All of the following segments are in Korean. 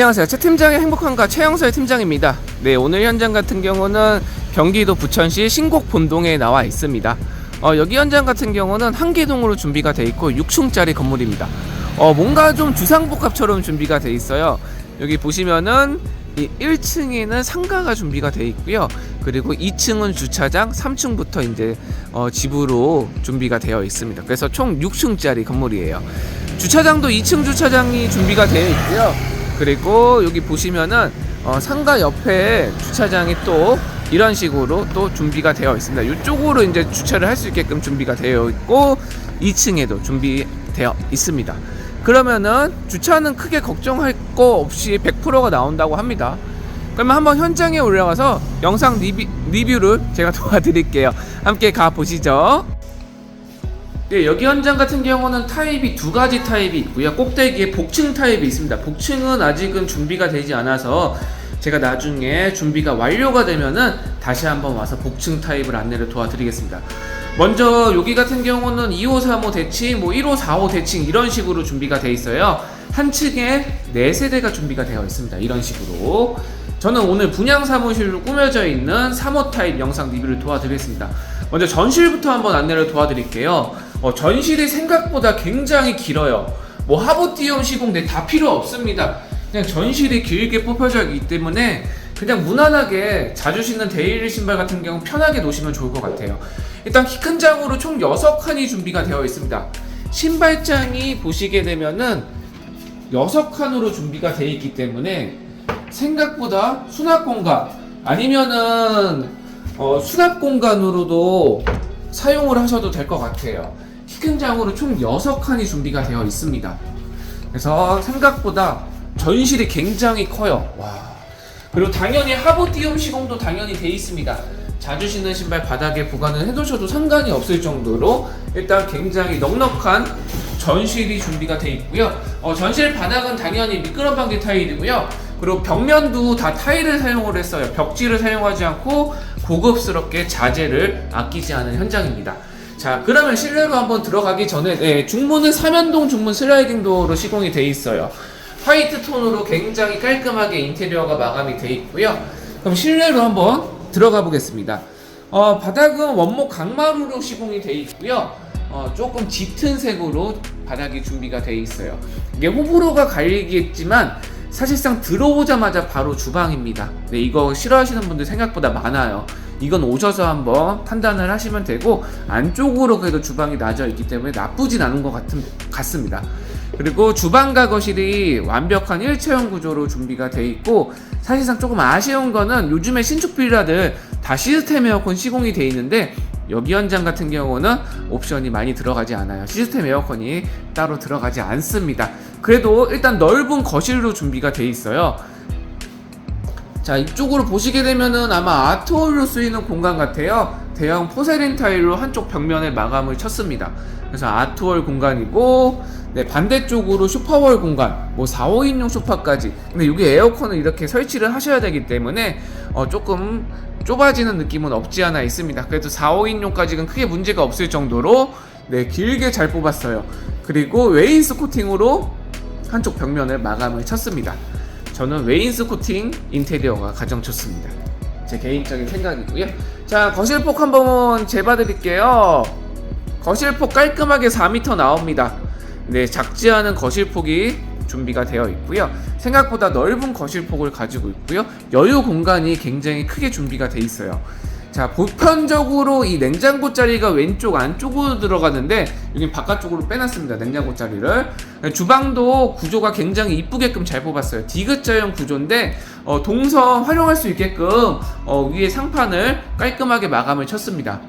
안녕하세요. 최 팀장의 행복한가 최영서의 팀장입니다. 네, 오늘 현장 같은 경우는 경기도 부천시 신곡 본동에 나와 있습니다. 어, 여기 현장 같은 경우는 한계동으로 준비가 돼 있고 6층짜리 건물입니다. 어, 뭔가 좀 주상복합처럼 준비가 돼 있어요. 여기 보시면은 이 1층에는 상가가 준비가 돼 있고요. 그리고 2층은 주차장, 3층부터 이제 어, 집으로 준비가 되어 있습니다. 그래서 총 6층짜리 건물이에요. 주차장도 2층 주차장이 준비가 되어 있고요. 그리고 여기 보시면은 어, 상가 옆에 주차장이 또 이런 식으로 또 준비가 되어 있습니다. 이쪽으로 이제 주차를 할 수 있게끔 준비가 되어 있고 2층에도 준비되어 있습니다. 그러면은 주차는 크게 걱정할 거 없이 100%가 나온다고 합니다. 그러면 한번 현장에 올라가서 영상 리뷰, 리뷰를 제가 도와드릴게요. 함께 가 보시죠. 네, 여기 현장 같은 경우는 타입이 두 가지 타입이 있고요. 꼭대기에 복층 타입이 있습니다. 복층은 아직은 준비가 되지 않아서 제가 나중에 준비가 완료가 되면은 다시 한번 와서 복층 타입을 안내를 도와드리겠습니다. 먼저 여기 같은 경우는 2호, 3호 대칭, 뭐 1호, 4호 대칭 이런 식으로 준비가 돼 있어요. 한 층에 네 세대가 준비가 되어 있습니다. 이런 식으로. 저는 오늘 분양 사무실로 꾸며져 있는 3호 타입 영상 리뷰를 도와드리겠습니다. 먼저 전실부터 한번 안내를 도와드릴게요. 어, 전실이 생각보다 굉장히 길어요. 뭐 하보티움 시공대 다 필요 없습니다. 그냥 전실이 길게 뽑혀져 있기 때문에 그냥 무난하게 자주 신는 데일리 신발 같은 경우 편하게 놓으시면 좋을 것 같아요. 일단 키 큰 장으로 총 6칸이 준비가 되어 있습니다. 신발장이 보시게 되면은 6칸으로 준비가 되어 있기 때문에 생각보다 수납 공간 아니면은 어, 수납 공간으로도 사용을 하셔도 될 것 같아요. 키큰 장으로 총 6칸이 준비가 되어 있습니다. 그래서 생각보다 전실이 굉장히 커요. 와. 그리고 당연히 하보티움 시공도 당연히 돼 있습니다. 자주 신는 신발 바닥에 보관을 해두셔도 상관이 없을 정도로 일단 굉장히 넉넉한 전실이 준비가 돼 있고요. 어, 전실 바닥은 당연히 미끄럼 방지 타일이고요. 그리고 벽면도 다 타일을 사용을 했어요. 벽지를 사용하지 않고 고급스럽게 자재를 아끼지 않은 현장입니다. 자, 그러면 실내로 한번 들어가기 전에 네, 중문은 삼연동 중문 슬라이딩 도어로 시공이 돼 있어요. 화이트 톤으로 굉장히 깔끔하게 인테리어가 마감이 돼 있고요. 그럼 실내로 한번 들어가 보겠습니다. 어, 바닥은 원목 강마루로 시공이 돼 있고요. 어, 조금 짙은 색으로 바닥이 준비가 돼 있어요. 이게 호불호가 갈리겠지만 사실상 들어오자마자 바로 주방입니다. 네, 이거 싫어하시는 분들 생각보다 많아요. 이건 오셔서 한번 판단을 하시면 되고 안쪽으로 그래도 주방이 나져 있기 때문에 나쁘진 않은 것 같은, 같습니다. 그리고 주방과 거실이 완벽한 일체형 구조로 준비가 돼 있고 사실상 조금 아쉬운 거는 요즘에 신축 빌라들 다 시스템 에어컨 시공이 돼 있는데 여기 현장 같은 경우는 옵션이 많이 들어가지 않아요. 시스템 에어컨이 따로 들어가지 않습니다. 그래도 일단 넓은 거실로 준비가 돼 있어요. 자 이쪽으로 보시게 되면은 아마 아트홀로 쓰이는 공간 같아요. 대형 포세린 타일로 한쪽 벽면에 마감을 쳤습니다. 그래서 아트홀 공간이고 네 반대쪽으로 슈퍼월 공간 뭐 4, 5인용 소파까지. 근데 여기 에어컨을 이렇게 설치를 하셔야 되기 때문에 어 조금 좁아지는 느낌은 없지 않아 있습니다. 그래도 4, 5인용까지는 크게 문제가 없을 정도로 네 길게 잘 뽑았어요. 그리고 웨인스 코팅으로 한쪽 벽면을 마감을 쳤습니다 저는 웨인스 코팅 인테리어가 가장 좋습니다. 제 개인적인 생각이고요. 자, 거실폭 한번 재봐드릴게요. 거실폭 깔끔하게 4m 나옵니다. 네, 작지 않은 거실폭이 준비가 되어 있고요. 생각보다 넓은 거실폭을 가지고 있고요. 여유 공간이 굉장히 크게 준비가 돼 있어요. 자, 보편적으로 이 냉장고 자리가 왼쪽 안쪽으로 들어가는데 여기 바깥쪽으로 빼놨습니다. 냉장고 자리를. 주방도 구조가 굉장히 이쁘게끔 잘 뽑았어요. 디귿자형 구조인데 어, 동선 활용할 수 있게끔 어, 위에 상판을 깔끔하게 마감을 쳤습니다.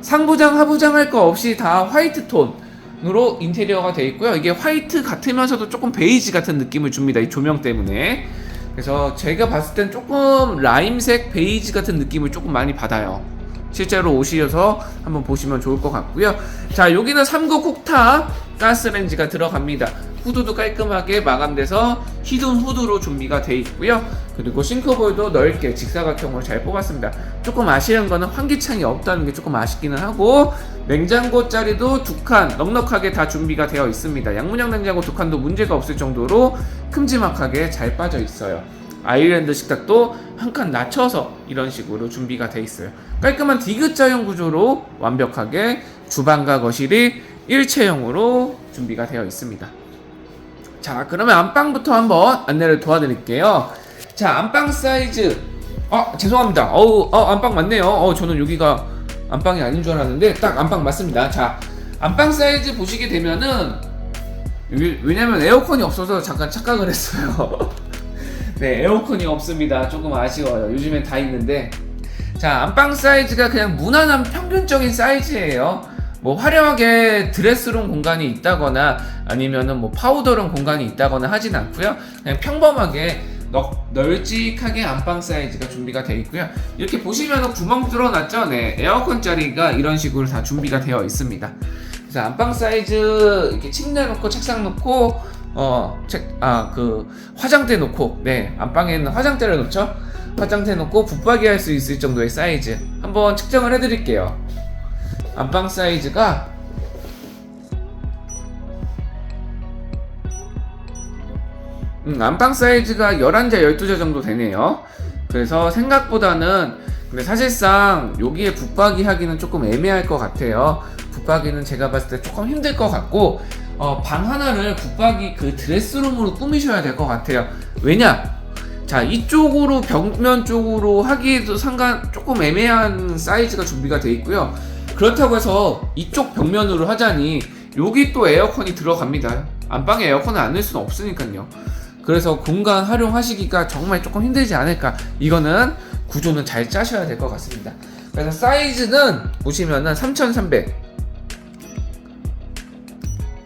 상부장, 하부장 할 거 없이 다 화이트 톤으로 인테리어가 되어 있고요. 이게 화이트 같으면서도 조금 베이지 같은 느낌을 줍니다. 이 조명 때문에. 그래서 제가 봤을 땐 조금 라임색 베이지 같은 느낌을 조금 많이 받아요. 실제로 오셔서 한번 보시면 좋을 것 같고요. 자, 여기는 3구 쿡탑 가스레인지가 들어갑니다. 후드도 깔끔하게 마감돼서 히든 후드로 준비가 돼 있고요. 그리고 싱크볼도 넓게 직사각형으로 잘 뽑았습니다. 조금 아쉬운 거는 환기창이 없다는 게 조금 아쉽기는 하고 냉장고 자리도 두 칸 넉넉하게 다 준비가 되어 있습니다. 양문형 냉장고 두 칸도 문제가 없을 정도로 큼지막하게 잘 빠져 있어요. 아일랜드 식탁도 한 칸 낮춰서 이런 식으로 준비가 돼 있어요. 깔끔한 디귿자형 구조로 완벽하게 주방과 거실이 일체형으로 준비가 되어 있습니다. 자, 그러면 안방부터 한번 안내를 도와드릴게요. 자, 안방 사이즈. 아, 죄송합니다. 어우, 어, 안방 맞네요. 어, 저는 여기가 안방이 아닌 줄 알았는데 딱 안방 맞습니다. 자, 안방 사이즈 보시게 되면은 왜냐면 에어컨이 없어서 잠깐 착각을 했어요. 네, 에어컨이 없습니다. 조금 아쉬워요. 요즘엔 다 있는데. 자, 안방 사이즈가 그냥 무난한 평균적인 사이즈예요. 뭐 화려하게 드레스룸 공간이 있다거나 아니면은 뭐 파우더룸 공간이 있다거나 하진 않고요. 그냥 평범하게 넉, 널찍하게 안방 사이즈가 준비가 되어 있고요. 이렇게 보시면은 구멍 뚫어놨죠? 네, 에어컨 자리가 이런 식으로 다 준비가 되어 있습니다. 그래서 안방 사이즈 이렇게 침대 놓고 책상 놓고 어, 책, 아, 그, 화장대 놓고, 네, 안방에는 화장대를 놓죠? 화장대 놓고 붙박이 할 수 있을 정도의 사이즈. 한번 측정을 해드릴게요. 안방 사이즈가 음, 안방 사이즈가 11자, 12자 정도 되네요. 그래서 생각보다는 근데 사실상 여기에 붙박이 하기는 조금 애매할 것 같아요. 붙박이는 제가 봤을 때 조금 힘들 것 같고 어, 방 하나를 붙박이 그 드레스룸으로 꾸미셔야 될 것 같아요. 왜냐? 자 이쪽으로 벽면 쪽으로 하기에도 상관 조금 애매한 사이즈가 준비가 돼 있고요. 그렇다고 해서 이쪽 벽면으로 하자니 여기 또 에어컨이 들어갑니다. 안방에 에어컨을 안 넣을 수는 없으니까요. 그래서 공간 활용하시기가 정말 조금 힘들지 않을까. 이거는 구조는 잘 짜셔야 될 것 같습니다. 그래서 사이즈는 보시면은 3,300.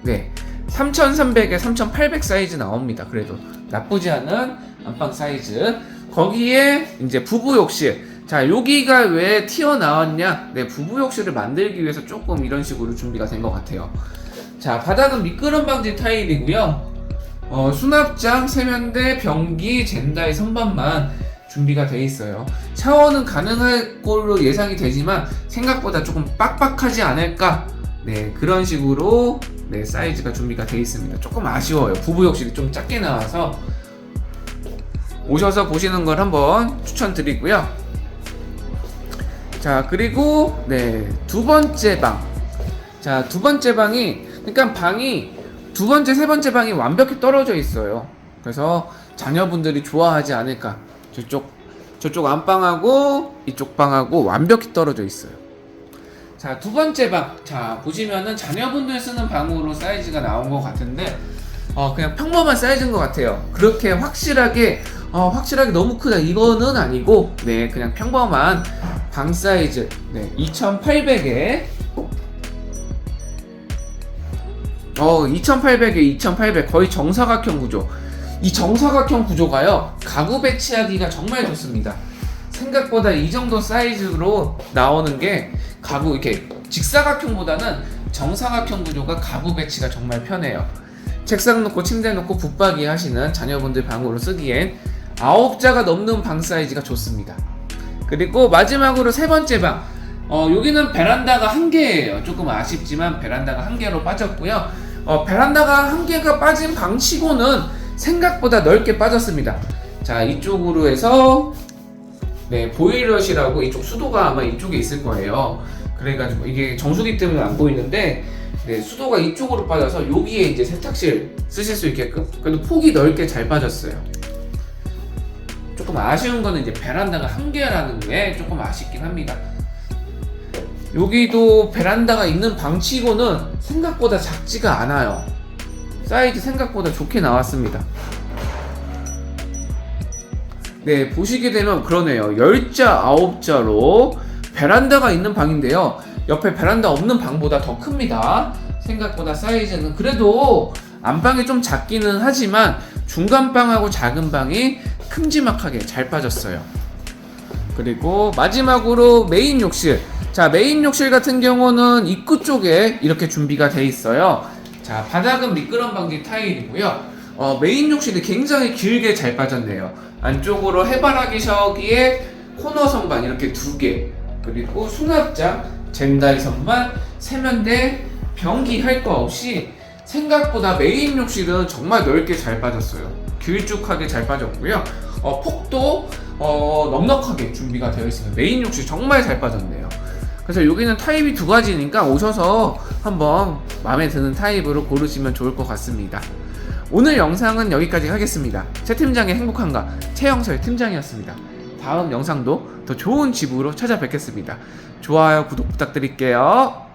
네. 3,300에 3,800 사이즈 나옵니다. 그래도 나쁘지 않은 안방 사이즈. 거기에 이제 부부 욕실. 자, 여기가 왜 튀어나왔냐? 네, 부부 욕실을 만들기 위해서 조금 이런 식으로 준비가 된 것 같아요. 자, 바닥은 미끄럼 방지 타일이고요. 어, 수납장, 세면대, 변기, 젠다의 선반만 준비가 돼 있어요. 샤워는 가능할 걸로 예상이 되지만 생각보다 조금 빡빡하지 않을까? 네, 그런 식으로 네, 사이즈가 준비가 돼 있습니다. 조금 아쉬워요. 부부 욕실이 좀 작게 나와서 오셔서 보시는 걸 한번 추천드리고요. 자, 그리고 네, 두 번째 방. 자, 두 번째 방이 그러니까 방이 두 번째, 세 번째 방이 완벽히 떨어져 있어요. 그래서 자녀분들이 좋아하지 않을까. 저쪽 저쪽 안방하고 이쪽 방하고 완벽히 떨어져 있어요. 자, 두 번째 방. 자, 보시면은 자녀분들 쓰는 방으로 사이즈가 나온 것 같은데, 어, 그냥 평범한 사이즈인 것 같아요. 그렇게 확실하게, 어, 확실하게 너무 크다. 이거는 아니고, 네, 그냥 평범한 방 사이즈. 네, 2800에, 어, 2800에 2800. 거의 정사각형 구조. 이 정사각형 구조가요, 가구 배치하기가 정말 좋습니다. 생각보다 이 정도 사이즈로 나오는 게 가구 이렇게 직사각형보다는 정사각형 구조가 가구 배치가 정말 편해요. 책상 놓고 침대 놓고 붙박이 하시는 자녀분들 방으로 쓰기엔 9자가 넘는 방 사이즈가 좋습니다. 그리고 마지막으로 세 번째 방. 어, 여기는 베란다가 한 개예요. 조금 아쉽지만 베란다가 한 개로 빠졌고요. 어, 베란다가 한 개가 빠진 방치고는 생각보다 넓게 빠졌습니다. 자, 이쪽으로 해서 네, 보일러실하고 이쪽 수도가 아마 이쪽에 있을 거예요. 그래가지고 이게 정수기 때문에 안 보이는데 네, 수도가 이쪽으로 빠져서 여기에 이제 세탁실 쓰실 수 있게끔 그래도 폭이 넓게 잘 빠졌어요. 조금 아쉬운 거는 이제 베란다가 한 개라는 게 조금 아쉽긴 합니다. 여기도 베란다가 있는 방치고는 생각보다 작지가 않아요. 사이즈 생각보다 좋게 나왔습니다. 네, 보시게 되면 그러네요. 10자, 9자로 베란다가 있는 방인데요. 옆에 베란다 없는 방보다 더 큽니다. 생각보다 사이즈는 그래도 안방이 좀 작기는 하지만 중간 방하고 작은 방이 큼지막하게 잘 빠졌어요. 그리고 마지막으로 메인 욕실. 자, 메인 욕실 같은 경우는 입구 쪽에 이렇게 준비가 돼 있어요. 자, 바닥은 미끄럼 방지 타일이고요. 어, 메인 욕실이 굉장히 길게 잘 빠졌네요. 안쪽으로 해바라기 셔기에 코너 선반 이렇게 두 개, 그리고 수납장, 젠다이 선반, 세면대, 변기 할 거 없이 생각보다 메인 욕실은 정말 넓게 잘 빠졌어요. 길쭉하게 잘 빠졌고요. 어, 폭도 어, 넉넉하게 준비가 되어 있습니다. 메인 욕실 정말 잘 빠졌네요. 그래서 여기는 타입이 두 가지니까 오셔서 한번 마음에 드는 타입으로 고르시면 좋을 것 같습니다. 오늘 영상은 여기까지 하겠습니다. 최 팀장의 행복한가 최영설 팀장이었습니다. 다음 영상도 더 좋은 집으로 찾아뵙겠습니다. 좋아요, 구독 부탁드릴게요.